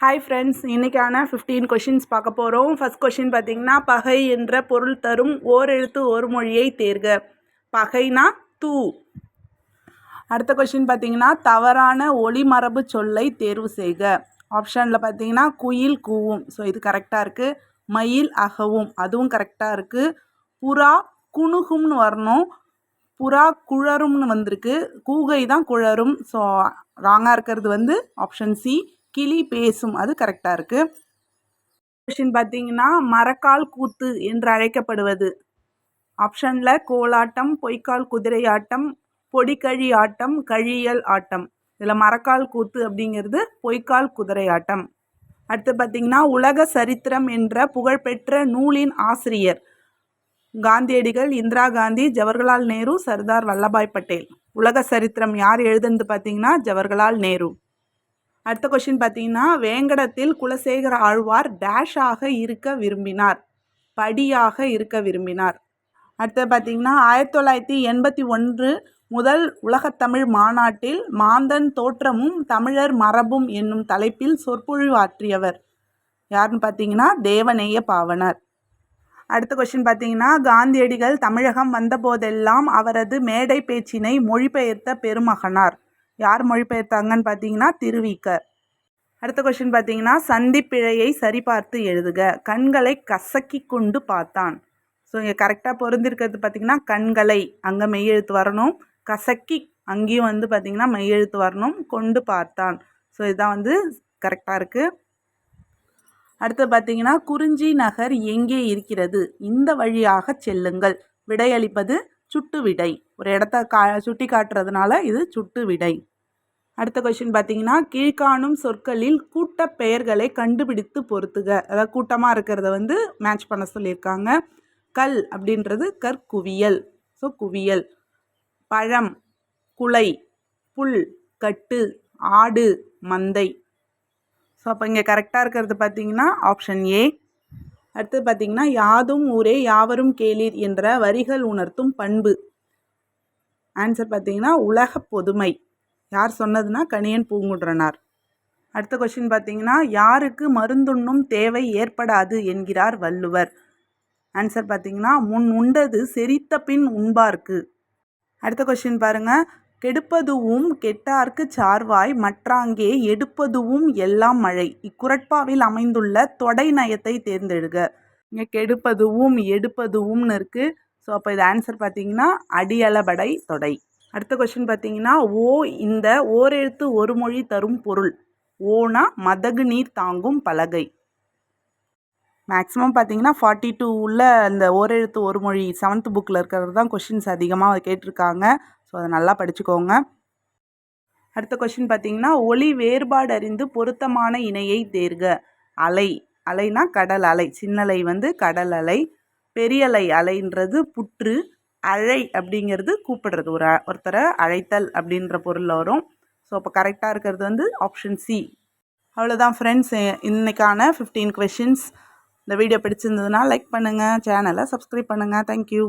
Hi friends இன்றைக்கான fifteen questions பார்க்க போகிறோம் ஃபஸ்ட் கொஷின் பார்த்தீங்கன்னா பகை என்ற பொருள் தரும் ஓர் எழுத்து ஒரு மொழியை தேர்க. பகைனா தூ. அடுத்த கொஷின் பார்த்தீங்கன்னா தவறான ஒளிமரபு சொல்லை தேர்வு செய்க. ஆப்ஷனில் பார்த்தீங்கன்னா குயில் கூவும். ஸோ இது கரெக்டாக இருக்குது மயில் அகவும். அதுவும் கரெக்டாக இருக்குது புறா குணுகும்னு வரணும். புறா குழரும்னு வந்திருக்கு. கூகை தான் குழரும் ஸோ ராங்காக இருக்கிறது வந்து ஆப்ஷன் சி கிளி பேசும். அது கரெக்டாக இருக்குது கொஷின் பார்த்தீங்கன்னா மரக்கால் கூத்து என்று அழைக்கப்படுவது. ஆப்ஷனில் கோலாட்டம் பொய்க்கால் குதிரை ஆட்டம் பொடிக்கழி ஆட்டம் கழியல் ஆட்டம். இதில் மரக்கால் கூத்து அப்படிங்கிறது பொய்க்கால் குதிரை ஆட்டம். அடுத்து பார்த்திங்கன்னா உலக சரித்திரம் என்ற புகழ்பெற்ற நூலின் ஆசிரியர் காந்தியடிகள் இந்திரா காந்தி ஜவஹர்லால் நேரு சர்தார் வல்லபாய் பட்டேல். உலக சரித்திரம் யார் எழுதுனது பார்த்தீங்கன்னா ஜவஹர்லால் நேரு. அடுத்த கொஷின் பார்த்தீங்கன்னா வேங்கடத்தில் குலசேகர ஆழ்வார் டேஷாக இருக்க விரும்பினார். படியாக இருக்க விரும்பினார். அடுத்து பார்த்தீங்கன்னா ஆயிரத்தி தொள்ளாயிரத்தி எண்பத்தி ஒன்று முதல் உலகத்தமிழ் மாநாட்டில் மாந்தன் தோற்றமும் தமிழர் மரபும் என்னும் தலைப்பில் சொற்பொழிவு ஆற்றியவர் யாருன்னு பார்த்தீங்கன்னா தேவநேய பாவனர். அடுத்த கொஷின் பார்த்தீங்கன்னா காந்தியடிகள் தமிழகம் வந்தபோதெல்லாம் அவரது மேடை பேச்சினை மொழிபெயர்த்த பெருமகனார். யார் மொழிபெயர்த்தாங்கன்னு பார்த்தீங்கன்னா திருவிக்க அடுத்த கொஷின் பார்த்தீங்கன்னா சந்திப்பிழையை சரிபார்த்து எழுதுக. கண்களை கசக்கி கொண்டு பார்த்தான். ஸோ இங்கே கரெக்டாக பொருந்திருக்கிறது பார்த்தீங்கன்னா கண்களை அங்கே மெய்யெழுத்து வரணும். கசக்கி அங்கேயும் வந்து பார்த்திங்கன்னா மெய்யெழுத்து வரணும். கொண்டு பார்த்தான். ஸோ இதுதான் வந்து கரெக்டாக இருக்குது அடுத்து பார்த்தீங்கன்னா குறிஞ்சி நகர் எங்கே இருக்கிறது? இந்த வழியாக செல்லுங்கள். விடையளிப்பது சுட்டு விடை ஒரு இடத்த கா சுட்டி காட்டுறதுனால இது சுட்டு விடை அடுத்த கொஷின் பார்த்தீங்கன்னா கீழ்காணும் சொற்களில் கூட்ட பெயர்களை கண்டுபிடித்து பொறுத்துக அதாவது கூட்டமாக இருக்கிறத வந்து மேட்ச் பண்ண சொல்லியிருக்காங்க. கல் அப்படின்றது கற்குவியல். ஸோ குவியல். பழம் குலை புல் கட்டு ஆடு மந்தை. ஸோ அப்போ இங்கே கரெக்டாக இருக்கிறது பார்த்தீங்கன்னா ஆப்ஷன் ஏ அடுத்து பார்த்தீங்கன்னா யாதும் ஊரே யாவரும் கேளீர் என்ற வரிகள் உணர்த்தும் பண்பு. ஆன்சர் பார்த்தீங்கன்னா உலக பொதுமை. யார் சொன்னதுன்னா கணியன் பூங்குன்றனார். அடுத்த கொஷின் பார்த்தீங்கன்னா யாருக்கு மருந்துண்ணும் தேவை ஏற்படாது என்கிறார் வள்ளுவர். ஆன்சர் பார்த்தீங்கன்னா முன் உண்டது செரித்த பின் உண்பார்க்கு. அடுத்த கொஷின் பாருங்கள் கெடுப்பதுவும் கெட்டார்க்கு சார்வாய் மற்றாங்கே எடுப்பதுவும் எல்லாம் மழை. இக்குரட்பாவில் அமைந்துள்ள தொடை நயத்தை தேர்ந்தெடுக இங்கே கெடுப்பதுவும் எடுப்பதுவும்னு இருக்குது ஸோ அப்போ இது ஆன்சர் பார்த்தீங்கன்னா அடியளபடை தொடை. அடுத்த கொஷின் பார்த்தீங்கன்னா ஓ இந்த ஓரெழுத்து ஒரு மொழி தரும் பொருள். ஓனா மதகு நீர் தாங்கும் பலகை. மேக்ஸிமம் பார்த்தீங்கன்னா ஃபார்ட்டி டூ உள்ள இந்த ஓரெழுத்து ஒரு மொழி செவன்த் புக்கில் இருக்கிறது தான் கொஷின்ஸ் அதிகமாக கேட்டிருக்காங்க. ஸோ அதை நல்லா படிச்சுக்கோங்க. அடுத்த கொஷின் பார்த்தீங்கன்னா ஒளி வேறுபாடு அறிந்து பொருத்தமான இணையை தேர்க. அலை அலைனா கடல் அலை. சின்னலை வந்து கடல் அலை பெரியலை அலைன்றது புற்று அழை அப்படிங்கிறது கூப்பிடுறது. ஒரு ஒருத்தரை அழைத்தல் அப்படின்ற பொருளில் வரும். ஸோ அப்போ கரெக்டாக இருக்கிறது வந்து ஆப்ஷன் சி அவ்வளோதான் ஃப்ரெண்ட்ஸ் இன்றைக்கான ஃபிஃப்டீன் கொஷின்ஸ் இந்த வீடியோ பிடிச்சிருந்ததுன்னா லைக் பண்ணுங்கள் சேனலை சப்ஸ்கிரைப் பண்ணுங்கள் தேங்க்யூ